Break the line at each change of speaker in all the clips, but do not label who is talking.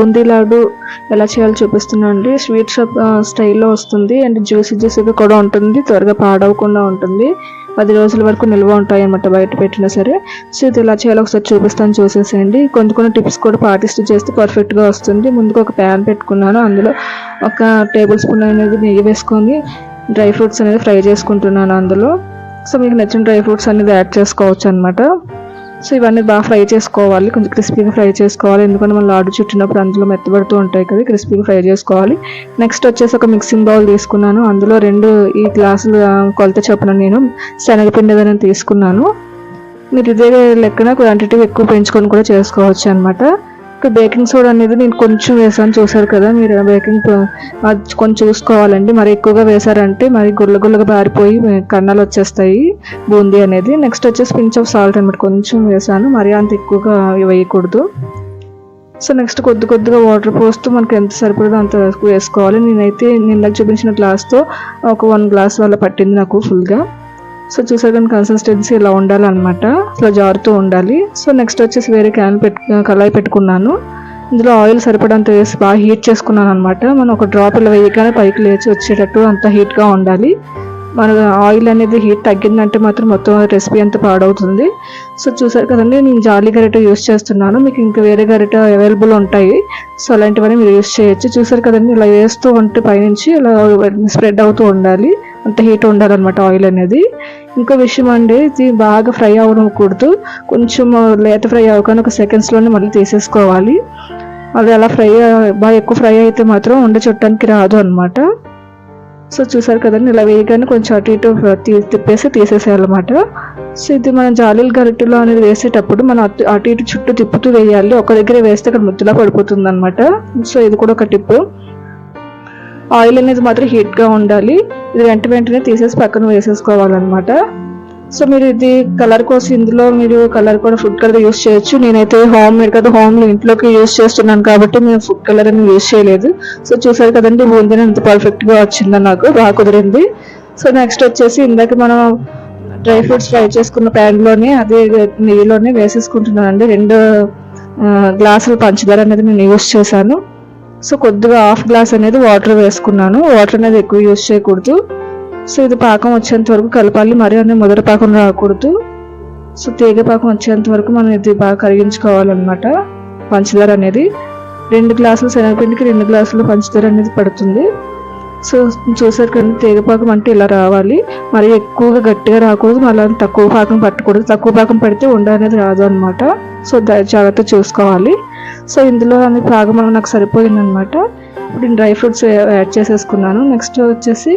బూందీ లాడు ఎలా చేయాలో చూపిస్తున్నా అండి స్వీట్ షాప్ స్టైల్లో వస్తుంది. అండ్ జ్యూసీ జ్యూసీగా కూడా ఉంటుంది. త్వరగా పాడవకుండా ఉంటుంది. పది రోజుల వరకు నిల్వ ఉంటాయి అన్నమాట బయట పెట్టినా సరే. సో ఇది ఎలా చేయాలో ఒకసారి చూపిస్తాను చూసేసేయండి. కొన్ని కొన్ని టిప్స్ కూడా పాటిస్తూ చేస్తే పర్ఫెక్ట్గా వస్తుంది. ముందుగా ఒక ప్యాన్ పెట్టుకున్నాను. అందులో ఒక టేబుల్ స్పూన్ అనేది నెయ్యి వేసుకొని డ్రై ఫ్రూట్స్ అనేది ఫ్రై చేసుకుంటున్నాను అందులో. సో మీకు నచ్చిన డ్రై ఫ్రూట్స్ అనేది యాడ్ చేసుకోవచ్చు అనమాట సో ఇవన్నీ బాగా ఫ్రై చేసుకోవాలి. కొంచెం క్రిస్పీగా ఫ్రై చేసుకోవాలి. ఎందుకంటే మనం లాడు చుట్టినప్పుడు అందులో మెత్తబడుతూ ఉంటాయి కదా క్రిస్పీగా ఫ్రై చేసుకోవాలి. నెక్స్ట్ వచ్చేసి ఒక మిక్సింగ్ బౌల్ తీసుకున్నాను. అందులో రెండు ఈ గ్లాసులు కొలత చొప్పున నేను శనగపిండి ఏదైనా తీసుకున్నాను. మీరు ఇదే లెక్కన క్వాంటిటీ ఎక్కువ పెంచుకొని కూడా చేసుకోవచ్చు అనమాట బేకింగ్ సోడా అనేది నేను కొంచెం వేసాను చూసారు కదా మీరు బేకింగ్ అది కొంచెం చూసుకోవాలండి. మరి ఎక్కువగా వేసారంటే మరి గుల్ల గుల్లగా బారిపోయి కన్నాలు వచ్చేస్తాయి బూందీ అనేది. నెక్స్ట్ వచ్చేసి పించ్ ఆఫ్ సాల్ట్ అనమాట కొంచెం వేసాను. మరి అంత ఎక్కువగా వేయకూడదు. సో నెక్స్ట్ కొద్ది కొద్దిగా వాటర్ పోస్తూ మనకి ఎంత సరిపడదో అంత వేసుకోవాలి. నేనైతే నిన్న చూపించిన గ్లాస్తో ఒక వన్ గ్లాస్ వల్ల పట్టింది నాకు ఫుల్గా. సో చూసారు కానీ కన్సిస్టెన్సీ ఇలా ఉండాలన్నమాట. ఇట్లా జారుతూ ఉండాలి. సో నెక్స్ట్ వచ్చేసి వేరే క్యాన్ పెట్టు కళాయి పెట్టుకున్నాను. ఇందులో ఆయిల్ సరిపడంత వేసి బాగా హీట్ చేసుకున్నాను అనమాట మనం ఒక డ్రాప్ ఇలా వేయగానే పైకి లేచి వచ్చేటట్టు అంత హీట్గా ఉండాలి. మన ఆయిల్ అనేది హీట్ తగ్గిందంటే మాత్రం మొత్తం రెసిపీ అంతా పాడవుతుంది. సో చూసారు కదండి నేను జాలీ గరిట యూస్ చేస్తున్నాను. మీకు ఇంకా వేరే గరిట అవైలబుల్ ఉంటాయి. సో అలాంటివన్నీ మీరు యూస్ చేయొచ్చు. చూసారు కదండి ఇలా వేస్తూ ఉంటే పైనుంచి ఇలా స్ప్రెడ్ అవుతూ ఉండాలి. అంత హీట్ ఉండాలన్నమాట ఆయిల్ అనేది. ఇంకో విషయం అండి ఇది బాగా ఫ్రై అవ్వకూడదు కొంచెం లేత ఫ్రై అవ్వగానే ఒక సెకండ్స్లోనే మళ్ళీ తీసేసుకోవాలి. అది అలా ఫ్రై బాగా ఎక్కువ ఫ్రై అయితే మాత్రం ఉండ చుట్టానికి రాదు అనమాట సో చూసారు కదండి ఇలా వేయగానే కొంచెం అటు ఇటు తీ- తిప్పేసి తీసేసేయాలన్నమాట. సో ఇది మనం జాలీలు గరిటెలో అనేది వేసేటప్పుడు మనం అటు అటు ఇటు చుట్టూ తిప్పుతూ వేయాలి. ఒక దగ్గర వేస్తే అక్కడ ముద్దులా పడిపోతుంది అనమాట సో ఇది కూడా ఒక టిప్పు. ఆయిల్ అనేది మాత్రం హీట్గా ఉండాలి. ఇది వెంట వెంటనే తీసేసి పక్కన వేసేసుకోవాలన్నమాట. సో మీరు ఇది కలర్ కోసం ఇందులో మీరు కలర్ కూడా ఫుడ్ కలర్ యూస్ చేయొచ్చు. నేనైతే హోమ్ మేడ్ కదా హోమ్ ఇంట్లోకి యూస్ చేస్తున్నాను కాబట్టి నేను ఫుడ్ కలర్ అని యూస్ చేయలేదు. సో చూసారు కదండి బూందీ ఎంత పర్ఫెక్ట్గా వచ్చిందో నాకు బాగా కుదిరింది. సో నెక్స్ట్ వచ్చేసి ఇందాక మనం డ్రై ఫ్రూట్స్ ఫ్రై చేసుకున్న ప్యాన్లోనే అదే నెయ్యిలోనే వేసేసుకుంటున్నాను అండి రెండు గ్లాసులు పంచదార అనేది నేను యూస్ చేశాను. సో కొద్దిగా హాఫ్ గ్లాస్ అనేది వాటర్ వేసుకున్నాను. వాటర్ అనేది ఎక్కువ యూస్ చేయకూడదు. సో ఇది పాకం వచ్చేంత వరకు కలపాలి. మరి అనేది మొదటి పాకం రాకూడదు. సో తీగ పాకం వచ్చేంత వరకు మనం ఇది బాగా కరిగించుకోవాలన్నమాట పంచదార అనేది. రెండు గ్లాసులు శనగపిండికి రెండు గ్లాసులు పంచదార అనేది పడుతుంది. సో చూసారు కానీ తీగపాకం అంటే ఇలా రావాలి. మరి ఎక్కువగా గట్టిగా రాకూడదు. మళ్ళీ తక్కువ పాకం పట్టకూడదు. తక్కువ పాకం పడితే ఉండ అనేది రాదు అనమాట సో జాగ్రత్త చూసుకోవాలి. సో ఇందులో అనే పాకం నాకు సరిపోయింది అనమాట ఇప్పుడు డ్రై ఫ్రూట్స్ యాడ్ చేసేసుకున్నాను. నెక్స్ట్ వచ్చేసి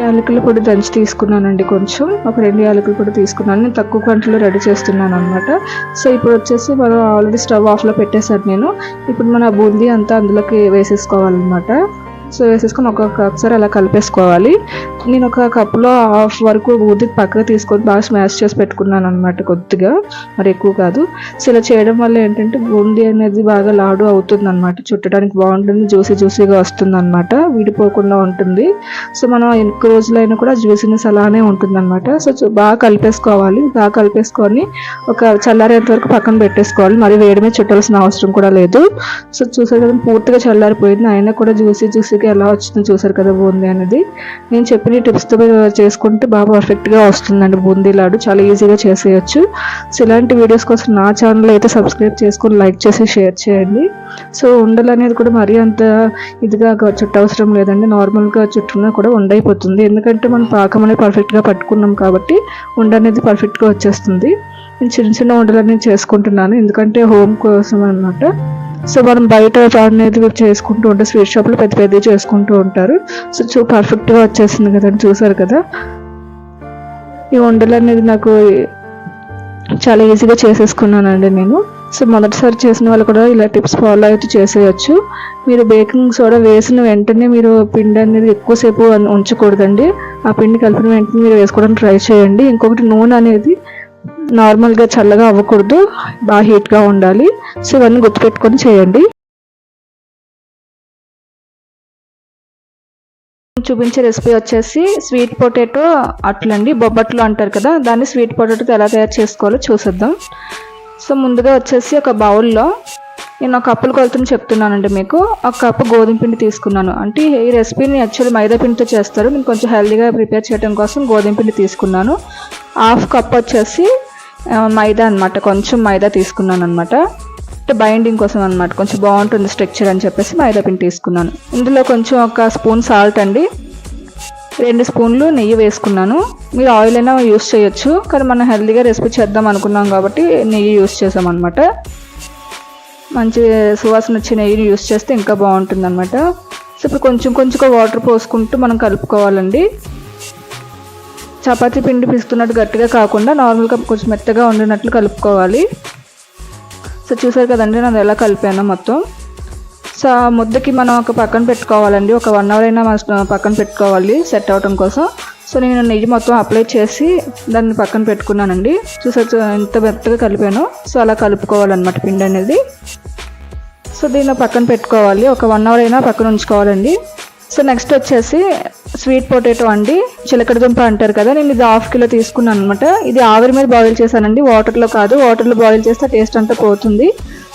యాలకుల పొడి దంచి తీసుకున్నానండి కొంచెం. ఒక రెండు యాలకుల పొడి తీసుకున్నాను. నేను తక్కువ క్వాంటిటీలో రెడీ చేస్తున్నాను అనమాట సో ఇప్పుడు వచ్చేసి మనం ఆల్రెడీ స్టవ్ ఆఫ్లో పెట్టేశాను నేను. ఇప్పుడు మన బూందీ అంతా అందులోకి వేసేసుకోవాలన్నమాట. సో వేసేసుకొని ఒక్కొక్కసారి అలా కలిపేసుకోవాలి. నేను ఒక కప్లో హాఫ్ వరకు ఊది పక్కకు తీసుకొని బాగా స్మాష్ చేసి పెట్టుకున్నాను అనమాట కొద్దిగా. మరి ఎక్కువ కాదు. సో ఇలా చేయడం వల్ల ఏంటంటే బూందీ అనేది బాగా లాడు అవుతుంది అనమాట చుట్టడానికి బాగుంటుంది జ్యూసీ జ్యూసీగా వస్తుంది అనమాట విడిపోకుండా ఉంటుంది. సో మనం ఎక్కువ రోజులైనా కూడా జ్యూసీనెస్ అలానే ఉంటుంది అనమాట సో బాగా కలిపేసుకోవాలి. బాగా కలిపేసుకొని ఒక చల్లారేంత వరకు పక్కన పెట్టేసుకోవాలి. మరి వేడి మీద చుట్టాల్సిన అవసరం కూడా లేదు. సో చూసే కదా పూర్తిగా చల్లారిపోయింది. అయినా కూడా జ్యూసీ జ్యూసీగా ఎలా వచ్చిందో చూసారు కదా బూందీ అనేది. నేను చెప్పిన టిప్స్తో చేసుకుంటే బాగా పర్ఫెక్ట్గా వస్తుందండి బూందీ లాడు. చాలా ఈజీగా చేసేయచ్చు. సో ఇలాంటి వీడియోస్ కోసం నా ఛానల్ అయితే సబ్స్క్రైబ్ చేసుకొని లైక్ చేసి షేర్ చేయండి. సో ఉండలు అనేది కూడా మరీ అంత ఇదిగా చుట్టవసరం లేదండి. నార్మల్గా చుట్టున్నా కూడా ఉండైపోతుంది. ఎందుకంటే మనం పాకం అనేది పర్ఫెక్ట్గా పట్టుకున్నాం కాబట్టి ఉండ అనేది పర్ఫెక్ట్గా వచ్చేస్తుంది. నేను చిన్న చిన్న వంటలన్నీ అనేది చేసుకుంటున్నాను. ఎందుకంటే హోమ్ కోసం అన్నమాట. సో మనం బయట అనేది చేసుకుంటూ ఉంటే. స్వీట్ షాప్లో పెద్ద పెద్దవి చేసుకుంటూ ఉంటారు. సో చూ పర్ఫెక్ట్గా వచ్చేసింది కదండి చూసారు కదా. ఈ వంటలు అనేది నాకు చాలా ఈజీగా చేసేసుకున్నానండి నేను. సో మొదటిసారి చేసిన వాళ్ళు కూడా ఇలా టిప్స్ ఫాలో అయితే చేసేయచ్చు. మీరు బేకింగ్ సోడా వేసిన వెంటనే మీరు పిండి అనేది ఎక్కువసేపు ఉంచకూడదండి. ఆ పిండి కలిపిన వెంటనే మీరు వేసుకోవడానికి ట్రై చేయండి. ఇంకొకటి నూనె అనేది నార్మల్గా చల్లగా అవ్వకూడదు బాగా హీట్గా ఉండాలి. సో ఇవన్నీ గుర్తుపెట్టుకొని చేయండి. చూపించే రెసిపీ వచ్చేసి స్వీట్ పొటాటో అట్లండి బొబ్బట్లు అంటారు కదా దాన్ని స్వీట్ పొటాటోతో ఎలా తయారు చేసుకోవాలో చూసేద్దాం. సో ముందుగా వచ్చేసి ఒక బౌల్లో నేను ఒక కప్పులు కొలుతుని చెప్తున్నానండి మీకు. ఒక కప్పు గోధుమ పిండి తీసుకున్నాను. అంటే ఈ రెసిపీని యాక్చువల్లీ మైదా పిండితో చేస్తారు. నేను కొంచెం హెల్దీగా ప్రిపేర్ చేయడం కోసం గోధుమ పిండి తీసుకున్నాను. హాఫ్ కప్ వచ్చేసి మైదా అనమాట కొంచెం మైదా తీసుకున్నాను అనమాట అంటే బైండింగ్ కోసం అనమాట కొంచెం బాగుంటుంది స్ట్రక్చర్ అని చెప్పేసి మైదా పిండి తీసుకున్నాను. ఇందులో కొంచెం ఒక స్పూన్ సాల్ట్ అండి. రెండు స్పూన్లు నెయ్యి వేసుకున్నాను. మీరు ఆయిల్ అయినా యూస్ చేయొచ్చు. కానీ మనం హెల్దీగా రెసిపీ చేద్దాం అనుకున్నాం కాబట్టి నెయ్యి యూస్ చేసాం అనమాట మంచి సువాసన వచ్చే నెయ్యిని యూస్ చేస్తే ఇంకా బాగుంటుంది అనమాట సో ఇప్పుడు కొంచెం కొంచెంగా వాటర్ పోసుకుంటూ మనం కలుపుకోవాలండి. చపాతీ పిండి పిస్తున్నట్టు గట్టిగా కాకుండా నార్మల్గా కొంచెం మెత్తగా ఉండినట్లు కలుపుకోవాలి. సో చూసారు కదండి నేను ఎలా కలిపాను మొత్తం. సో ఆ ముద్దకి మనం ఒక పక్కన పెట్టుకోవాలండి. ఒక వన్ అవర్ అయినా మన పక్కన పెట్టుకోవాలి సెట్ అవటం కోసం. సో నేను నెయ్యి మొత్తం అప్లై చేసి దాన్ని పక్కన పెట్టుకున్నానండి. చూసారు ఎంత మెత్తగా కలిపాను. సో అలా కలుపుకోవాలన్నమాట పిండి అనేది. సో దీన్ని పక్కన పెట్టుకోవాలి. ఒక వన్ అవర్ అయినా పక్కన ఉంచుకోవాలండి. సో నెక్స్ట్ వచ్చేసి స్వీట్ పొటాటో అండి. చిలకడ దుంప అంటారు కదా నేను ఇది హాఫ్ కిలో తీసుకున్నాను అనమాట ఇది ఆవిరి మీద బాయిల్ చేశానండి. వాటర్లో కాదు వాటర్లో బాయిల్ చేస్తే టేస్ట్ అంతా పోతుంది.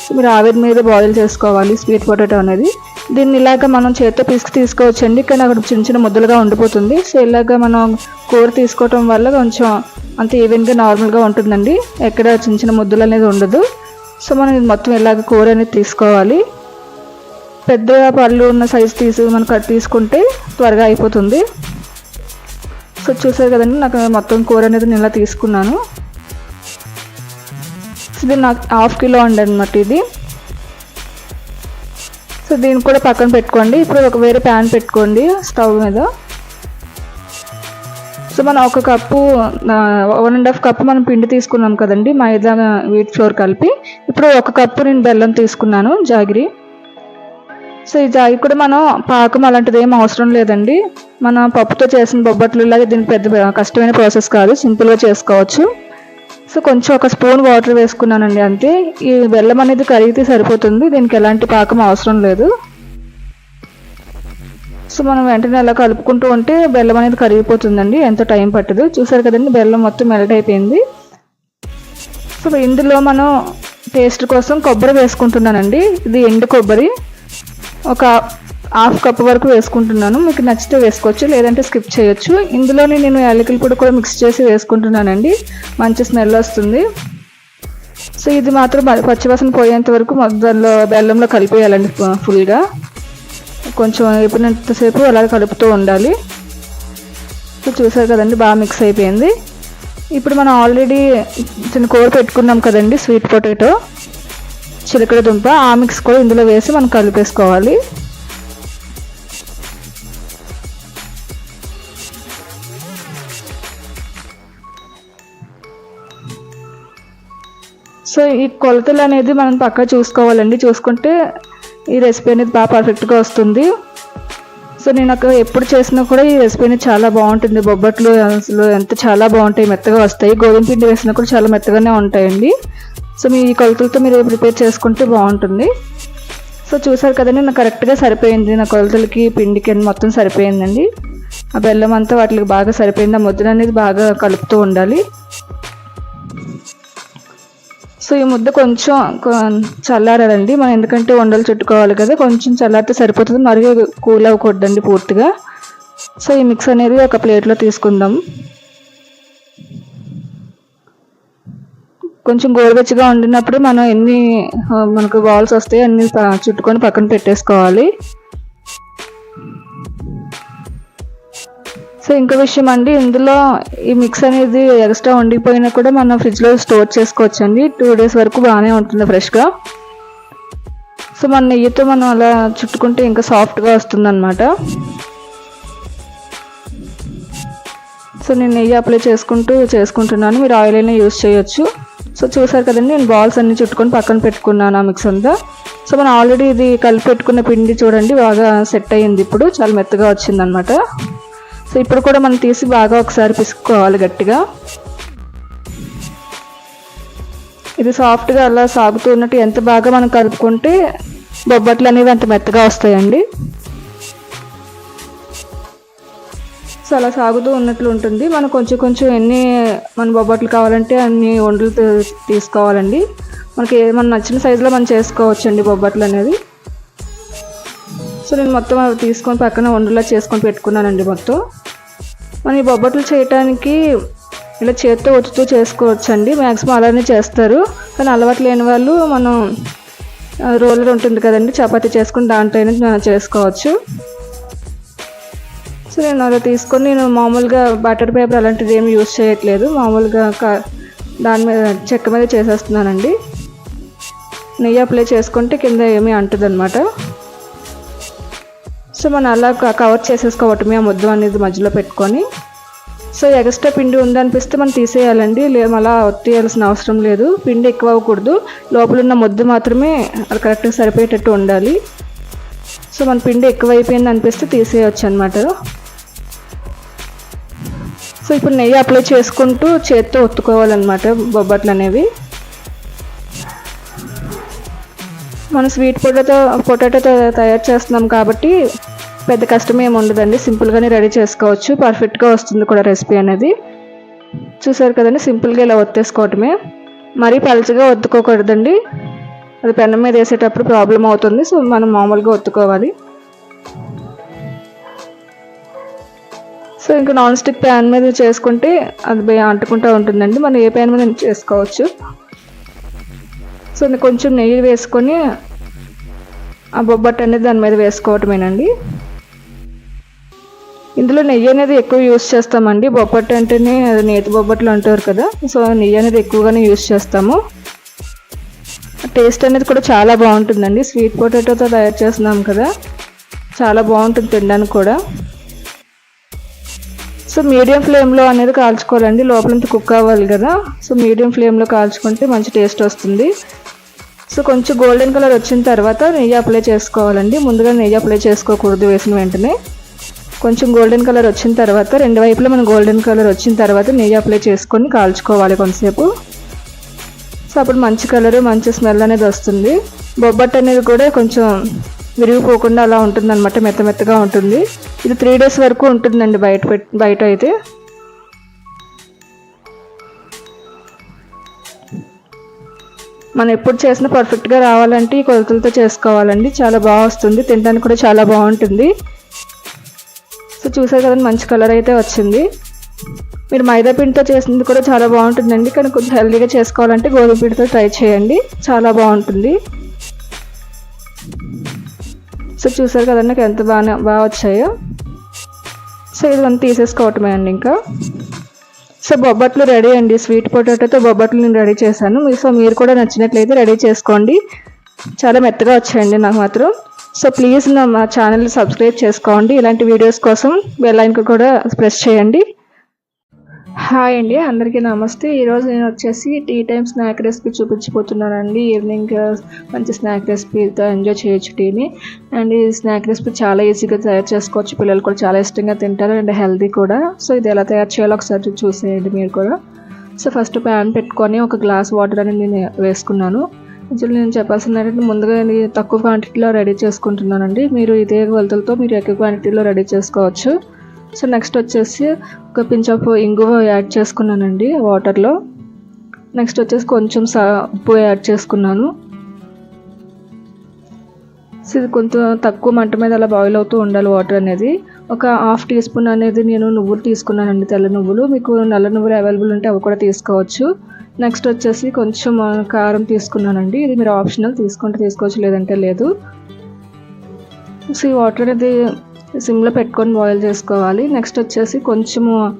సో మీరు ఆవిరి మీద బాయిల్ చేసుకోవాలి స్వీట్ పొటాటో అనేది. దీన్ని ఇలాగ మనం చేతితో పిసికి తీసుకోవచ్చండి. కానీ అక్కడ చిన్న చిన్న ముద్దలుగా ఉండిపోతుంది. సో ఇలాగ మనం కూర తీసుకోవటం వల్ల కొంచెం అంత ఈవెన్గా నార్మల్గా ఉంటుందండి. ఎక్కడ చిన్న చిన్న ముద్దలు అనేది ఉండదు. సో మనం ఇది మొత్తం ఇలాగ కూర అనేది తీసుకోవాలి. పెద్ద పళ్ళు ఉన్న సైజు తీసి మనం కట్ తీసుకుంటే త్వరగా అయిపోతుంది. సో చూసారు కదండి నాకు మొత్తం కూర అనేది నేను ఇలా తీసుకున్నాను. ఇది నాకు హాఫ్ కిలో అండి అనమాట ఇది. సో దీన్ని కూడా పక్కన పెట్టుకోండి. ఇప్పుడు ఒక వేరే ప్యాన్ పెట్టుకోండి స్టవ్ మీద. సో మనం ఒక cup one and half cup మనం పిండి తీసుకున్నాం కదండి మైదా వీట్ ఫ్లోర్ కలిపి. ఇప్పుడు ఒక కప్పు నేను బెల్లం తీసుకున్నాను జాగిరి. సో ఈ జాగి కూడా మనం పాకం అలాంటిది ఏం అవసరం లేదండి. మన పప్పుతో చేసిన బొబ్బట్లు లాగా దీనికి పెద్ద కష్టమైన ప్రాసెస్ కాదు సింపుల్గా చేసుకోవచ్చు. సో కొంచెం ఒక స్పూన్ వాటర్ వేసుకున్నానండి అంతే. ఈ బెల్లం అనేది కరిగితే సరిపోతుంది దీనికి ఎలాంటి పాకం అవసరం లేదు. సో మనం వెంటనే అలా కలుపుకుంటూ ఉంటే బెల్లం అనేది కరిగిపోతుందండి ఎంత టైం పట్టదు. చూసారు కదండి బెల్లం మొత్తం మెల్ట్ అయిపోయింది. సో ఇందులో మనం టేస్ట్ కోసం కొబ్బరి వేసుకుంటున్నానండి ఇది ఎండు కొబ్బరి. ఒక హాఫ్ కప్ వరకు వేసుకుంటున్నాను. మీకు నచ్చితే వేసుకోవచ్చు లేదంటే స్కిప్ చేయొచ్చు. ఇందులోనే నేను యాలకుల పొడి కూడా మిక్స్ చేసి వేసుకుంటున్నానండి. మంచి స్మెల్ వస్తుంది. సో ఇది మాత్రం పచ్చివాసన పోయేంత వరకు దానిలో బెల్లంలో కలిపేయాలండి ఫుల్గా. కొంచెం అయిపోయినంతసేపు అలా కలుపుతూ ఉండాలి. సో చూసారు కదండి బాగా మిక్స్ అయిపోయింది. ఇప్పుడు మనం ఆల్రెడీ చిన్న కూర పెట్టుకున్నాం కదండి స్వీట్ పొటాటో చిలకడ దుంప. ఆ మిక్స్ కూడా ఇందులో వేసి మనం కలిపేసుకోవాలి. సో ఈ కొలతలు అనేది మనం పక్క చూసుకోవాలండి. చూసుకుంటే ఈ రెసిపీ అనేది బాగా పర్ఫెక్ట్గా వస్తుంది. సో నేను అక్కడ ఎప్పుడు చేసినా కూడా ఈ రెసిపీ అనేది చాలా బాగుంటుంది. బొబ్బట్లు అసలు ఎంత చాలా బాగుంటాయి మెత్తగా వస్తాయి. గోధుమ పిండి వేసినా కూడా చాలా మెత్తగానే ఉంటాయండి. సో మీ ఈ కొలతలతో మీరు ప్రిపేర్ చేసుకుంటే బాగుంటుంది. సో చూసారు కదండి నాకు కరెక్ట్గా సరిపోయింది. నా కొలతలకి పిండికి మొత్తం సరిపోయిందండి. ఆ బెల్లం అంతా వాటికి బాగా సరిపోయింది. ఆ ముద్ర అనేది బాగా కలుపుతూ ఉండాలి. సో ఈ ముద్ద కొంచెం చల్లారండి మనం ఎందుకంటే వండలు చుట్టుకోవాలి కదా కొంచెం చల్లారితే సరిపోతుంది. మరియు కూల్ అవ్వకూడదండి పూర్తిగా. సో ఈ మిక్స్ అనేది ఒక ప్లేట్లో తీసుకుందాం. కొంచెం గోరువెచ్చగా వండినప్పుడు మనం ఎన్ని మనకు బాల్స్ వస్తాయి అన్ని చుట్టుకొని పక్కన పెట్టేసుకోవాలి. సో ఇంకో విషయం అండి ఇందులో ఈ మిక్స్ అనేది ఎక్స్ట్రా వండిపోయినా కూడా మనం ఫ్రిడ్జ్లో స్టోర్ చేసుకోవచ్చు అండి టూ డేస్ వరకు బాగానే ఉంటుంది ఫ్రెష్గా సో మన నెయ్యితో మనం అలా చుట్టుకుంటే ఇంకా సాఫ్ట్గా వస్తుంది అనమాట సో నేను నెయ్యి అప్లై చేసుకుంటూ చేసుకుంటున్నాను. మీరు ఆయిల్ అయినా యూస్ చేయొచ్చు. సో చూసారు కదండి నేను బాల్స్ అన్ని చుట్టుకొని పక్కన పెట్టుకున్నాను ఆ మిక్స్ అంతా. సో మనం ఆల్రెడీ ఇది కలిపి పెట్టుకున్న పిండి చూడండి బాగా సెట్ అయ్యింది ఇప్పుడు. చాలా మెత్తగా వచ్చింది అనమాట సో ఇప్పుడు కూడా మనం తీసి బాగా ఒకసారి పిసుకోవాలి గట్టిగా. ఇది సాఫ్ట్గా అలా సాగుతూ ఉన్నట్టు ఎంత బాగా మనం కలుపుకుంటే బొబ్బట్లు అనేవి అంత మెత్తగా వస్తాయండి. సో అలా సాగుతూ ఉన్నట్లు ఉంటుంది. మనం కొంచెం కొంచెం ఎన్ని మన బొబ్బట్లు కావాలంటే అన్ని వండలు తీసుకోవాలండి. మనకి మన నచ్చిన సైజులో మనం చేసుకోవచ్చండి బొబ్బట్లు అనేది సో నేను మొత్తం అవి తీసుకొని పక్కన వండలా చేసుకొని పెట్టుకున్నానండి మొత్తం. మనం ఈ బొబ్బట్లు చేయటానికి ఇలా చేత్తో ఒత్తుతూ చేసుకోవచ్చు అండి మ్యాక్సిమం అలానే చేస్తారు. కానీ అలవాటు లేని వాళ్ళు మనం రోలర్ ఉంటుంది కదండి చపాతి చేసుకుని దాంట్లో మనం చేసుకోవచ్చు. సో నేను అలా తీసుకొని నేను మామూలుగా బటర్ పేపర్ అలాంటిది ఏమి యూజ్ చేయట్లేదు. మామూలుగా కా- దాని మీద చెక్క మీద చేసేస్తున్నానండి. నెయ్యి అప్లై చేసుకుంటే కింద ఏమీ అంటుంది అనమాట సో మనం అలా కవర్ చేసేసుకోవటమే ఆ ముద్ద అనేది మధ్యలో పెట్టుకొని. సో ఎక్స్ట్రా పిండి ఉందనిపిస్తే మనం తీసేయాలండి. లేదు అలా ఒత్తియాల్సిన అవసరం లేదు. పిండి ఎక్కువ అవ్వకూడదు. లోపల ఉన్న ముద్ద మాత్రమే అది కరెక్ట్గా సరిపోయేటట్టు ఉండాలి. సో మన పిండి ఎక్కువ అయిపోయింది అనిపిస్తే తీసేయచ్చు అనమాట సో ఇప్పుడు నెయ్యి అప్లై చేసుకుంటూ చేత్తో ఒత్తుకోవాలన్నమాట బొబ్బట్లు అనేవి మనం స్వీట్ పొటాటో పొటాటోతో తయారు చేస్తున్నాం కాబట్టి పెద్ద కష్టం ఏమి ఉండదండి. సింపుల్గానే రెడీ చేసుకోవచ్చు. పర్ఫెక్ట్గా వస్తుంది కూడా రెసిపీ అనేది. చూసారు కదండి సింపుల్గా ఇలా ఒత్తేసుకోవటమే. మరీ పలుచగా ఒత్తుకోకూడదండి. అది పెన్నం మీద వేసేటప్పుడు ప్రాబ్లం అవుతుంది. సో మనం మామూలుగా ఒత్తుకోవాలి. సో ఇంకా నాన్ స్టిక్ ప్యాన్ మీద చేసుకుంటే అది బే- అంటుకుంటూ ఉంటుందండి. మనం ఏ ప్యాన్ మీద చేసుకోవచ్చు. సో ఇది కొంచెం నెయ్యి వేసుకొని ఆ బొబ్బట్టు అనేది దాని మీద వేసుకోవటమేనండి. ఇందులో నెయ్యి అనేది ఎక్కువ యూస్ చేస్తామండి. బొబ్బట్టు అంటేనే అది నేతి బొబ్బట్లు అంటారు కదా. సో నెయ్యి అనేది ఎక్కువగానే యూస్ చేస్తాము. టేస్ట్ అనేది కూడా చాలా బాగుంటుందండి. స్వీట్ పొటాటోతో తయారు చేస్తున్నాం కదా. చాలా బాగుంటుంది తినడానికి కూడా. సో మీడియం ఫ్లేమ్లో అనేది కాల్చుకోవాలండి. లోపలంతా కుక్ అవ్వాలి కదా. సో మీడియం ఫ్లేమ్లో కాల్చుకుంటే మంచి టేస్ట్ వస్తుంది. సో కొంచెం గోల్డెన్ కలర్ వచ్చిన తర్వాత నెయ్యి అప్లై చేసుకోవాలండి. ముందుగా నెయ్యి అప్లై చేసుకోకూడదు వేసిన వెంటనే. కొంచెం గోల్డెన్ కలర్ వచ్చిన తర్వాత రెండు వైపులా మనం గోల్డెన్ కలర్ వచ్చిన తర్వాత నెయ్యి అప్లై చేసుకొని కాల్చుకోవాలి కొంతసేపు. సో అప్పుడు మంచి కలర్ మంచి స్మెల్ అనేది వస్తుంది. బొబ్బట్టు అనేది కూడా కొంచెం విరిగిపోకుండా అలా ఉంటుంది అనమాట మెత్త మెత్తగా ఉంటుంది. ఇది త్రీ డేస్ వరకు ఉంటుందండి బయట బయట అయితే. మనం ఎప్పుడు చేసినా పర్ఫెక్ట్గా రావాలంటే ఈ కొలతలతో చేసుకోవాలండి. చాలా బాగా వస్తుంది. తినడానికి కూడా చాలా బాగుంటుంది. సో చూసారు కదండి మంచి కలర్ అయితే వచ్చింది. మీరు మైదా పిండితో చేసింది కూడా చాలా బాగుంటుందండి. కానీ కొంచెం హెల్దీగా చేసుకోవాలంటే గోధుమ పిండితో ట్రై చేయండి. చాలా బాగుంటుంది. సో చూసారు కదండి నాకు ఎంత బాగా బాగా వచ్చాయో. సో ఇది మనం తీసేసుకోవటమే అండి ఇంకా. సో బొబ్బట్లు రెడీ అండి. స్వీట్ పొటాటోతో బొబ్బట్లు నేను రెడీ చేశాను. సో మీరు కూడా నచ్చినట్లయితే రెడీ చేసుకోండి. చాలా మెత్తగా వచ్చాయండి నాకు మాత్రం. సో ప్లీజ్ నా మా ఛానల్ సబ్స్క్రైబ్ చేసుకోండి. ఇలాంటి వీడియోస్ కోసం బెల్ లైన్కి కూడా ప్రెస్ చేయండి. హాయ్ అండి అందరికీ నమస్తే. ఈరోజు నేను వచ్చేసి టీ టైమ్ స్నాక్ రెసిపీ చూపించిపోతున్నానండి. ఈవినింగ్ uh, మంచి స్నాక్ రెసిపీతో ఎంజాయ్ చేయొచ్చు టీని. అండ్ ఈ స్నాక్ రెసిపీ చాలా ఈజీగా తయారు చేసుకోవచ్చు. పిల్లలు కూడా చాలా ఇష్టంగా తింటారు అండ్ హెల్తీ కూడా. సో ఇది ఎలా తయారు చేయాలో ఒకసారి చూసేయండి మీరు కూడా. సో ఫస్ట్ ప్యాన్ పెట్టుకొని ఒక గ్లాస్ వాటర్ అనేది నేను వేసుకున్నాను. యాక్చువల్లీ నేను చెప్పాల్సింది ఏంటంటే ముందుగా నేను తక్కువ క్వాంటిటీలో రెడీ చేసుకుంటున్నానండి. మీరు ఇదే కొలతలతో మీరు ఎక్కువ క్వాంటిటీలో రెడీ చేసుకోవచ్చు. సో నెక్స్ట్ వచ్చేసి ఒక పించ్ ఆఫ్ ఇంగువ యాడ్ చేసుకున్నానండి వాటర్లో. నెక్స్ట్ వచ్చేసి కొంచెం సా ఉప్పు యాడ్ చేసుకున్నాను. సో ఇది కొంచెం తక్కువ మంట మీద అలా బాయిల్ అవుతూ ఉండాలి వాటర్ అనేది. ఒక హాఫ్ టీ స్పూన్ అనేది నేను నువ్వులు తీసుకున్నానండి తెల్ల నువ్వులు. మీకు నల్ల నువ్వులు అవైలబుల్ ఉంటే అవి కూడా తీసుకోవచ్చు. నెక్స్ట్ వచ్చేసి కొంచెం కారం తీసుకున్నానండి. ఇది మీరు ఆప్షనల్ తీసుకుంటే తీసుకోవచ్చు లేదంటే లేదు. సో ఈ వాటర్ అనేది సిమ్లో పెట్టుకొని బాయిల్ చేసుకోవాలి. నెక్స్ట్ వచ్చేసి కొంచెము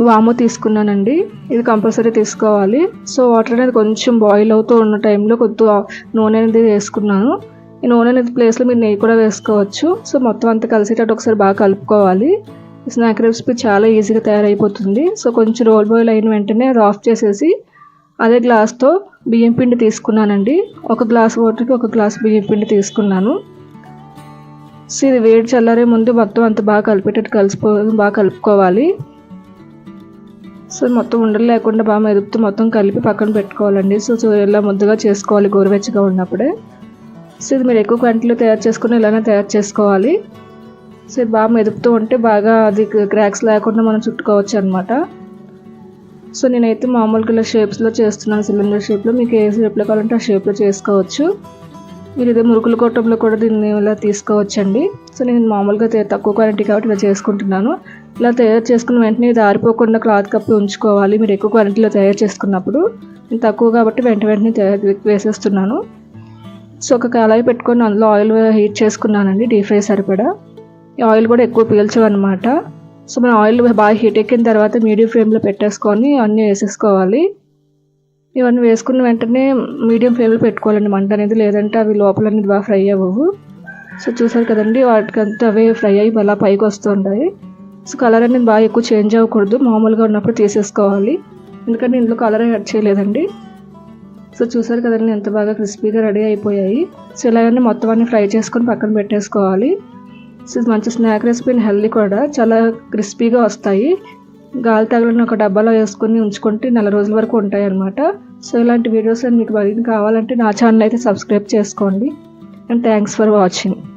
వాము తీసుకున్నానండి. ఇది కంపల్సరీ తీసుకోవాలి. సో వాటర్ అనేది కొంచెం బాయిల్ అవుతూ ఉన్న టైంలో కొద్దిగా నూనె అనేది వేసుకున్నాను. ఈ నూనె అనేది ప్లేస్లో మీరు నెయ్యి కూడా వేసుకోవచ్చు. సో మొత్తం అంతా కలిసేటట్టు ఒకసారి బాగా కలుపుకోవాలి. స్నాక్ రెసిపీ చాలా ఈజీగా తయారైపోతుంది. సో కొంచెం రోల్ బాయిల్ అయిన వెంటనే అది ఆఫ్ చేసేసి అదే గ్లాస్తో బియ్యం పిండి తీసుకున్నానండి. ఒక గ్లాస్ వాటర్కి ఒక గ్లాస్ బియ్యం పిండి తీసుకున్నాను. సో ఇది వేడి చల్లారే ముందు మొత్తం అంత బాగా కలిపేటట్టు కలిసిపో బాగా కలుపుకోవాలి. సో మొత్తం ఉండలు లేకుండా బాగా మెదుపుతూ మొత్తం కలిపి పక్కన పెట్టుకోవాలండి. సో సో ఇలా ముద్దగా చేసుకోవాలి గోరువెచ్చగా ఉన్నప్పుడే. సో ఇది మీరు ఎక్కువ క్వాంటిటీలో తయారు చేసుకుని ఇలానే తయారు చేసుకోవాలి. సో ఇది బాగా మెదుపుతూ ఉంటే బాగా అది క్రాక్స్ లేకుండా మనం చుట్టుకోవచ్చు అనమాట సో నేనైతే మామూలుగా ఇలా షేప్స్లో చేస్తున్నాను సిలిండర్ షేప్లో. మీకు ఏ షేప్లో కావాలంటే ఆ షేప్లో చేసుకోవచ్చు. మీరు ఇదే మురుకుల కోటంలో కూడా దీన్ని ఇలా తీసుకోవచ్చండి. సో నేను మామూలుగా తక్కువ క్వాలిటీ కాబట్టి ఇలా చేసుకుంటున్నాను. ఇలా తయారు చేసుకున్న వెంటనే ఇది ఆరిపోకుండా క్లాత్ కప్పి ఉంచుకోవాలి. మీరు ఎక్కువ క్వాలిటీలో తయారు చేసుకున్నప్పుడు. నేను తక్కువ కాబట్టి వెంట వెంటనే తయారు వేసేస్తున్నాను. సో ఒక కళాయి పెట్టుకొని అందులో ఆయిల్ హీట్ చేసుకున్నానండి డీప్ ఫ్రై సరిపడా. ఈ ఆయిల్ కూడా ఎక్కువ పీల్చవన్నమాట. సో మన ఆయిల్ బాగా హీట్ ఎక్కిన తర్వాత మీడియం ఫ్లేమ్లో పెట్టేసుకొని అన్నీ వేసేసుకోవాలి. ఇవన్నీ వేసుకున్న వెంటనే మీడియం ఫ్లేమ్లో పెట్టుకోవాలండి. మంట అనేది లేదంటే అవి లోపల అనేది బాగా ఫ్రై అవ్వవు. సో చూసారు కదండి వాటికంతా అవే ఫ్రై అయ్యి అలా పైకి వస్తుంటాయి సో కలర్ అనేది బాగా ఎక్కువ చేంజ్ అవ్వకూడదు. మామూలుగా ఉన్నప్పుడు తీసేసుకోవాలి. ఎందుకంటే ఇందులో కలర్ యాడ్ చేయలేదండి. సో చూసారు కదండి ఎంత బాగా క్రిస్పీగా రెడీ అయిపోయాయి. సో ఇలాగనే మొత్తం అన్ని ఫ్రై చేసుకొని పక్కన పెట్టేసుకోవాలి. సో మంచి స్నాక్ రెసిపీ అండ్ హెల్దీ కూడా. చాలా క్రిస్పీగా వస్తాయి. గాలి తగలని ఒక డబ్బాలో వేసుకొని ఉంచుకుంటే నెల రోజుల వరకు ఉంటాయి అన్నమాట సో ఇలాంటి వీడియోస్ మీకు మరిన్ని కావాలంటే నా ఛానల్ అయితే సబ్స్క్రైబ్ చేసుకోండి. And thanks for watching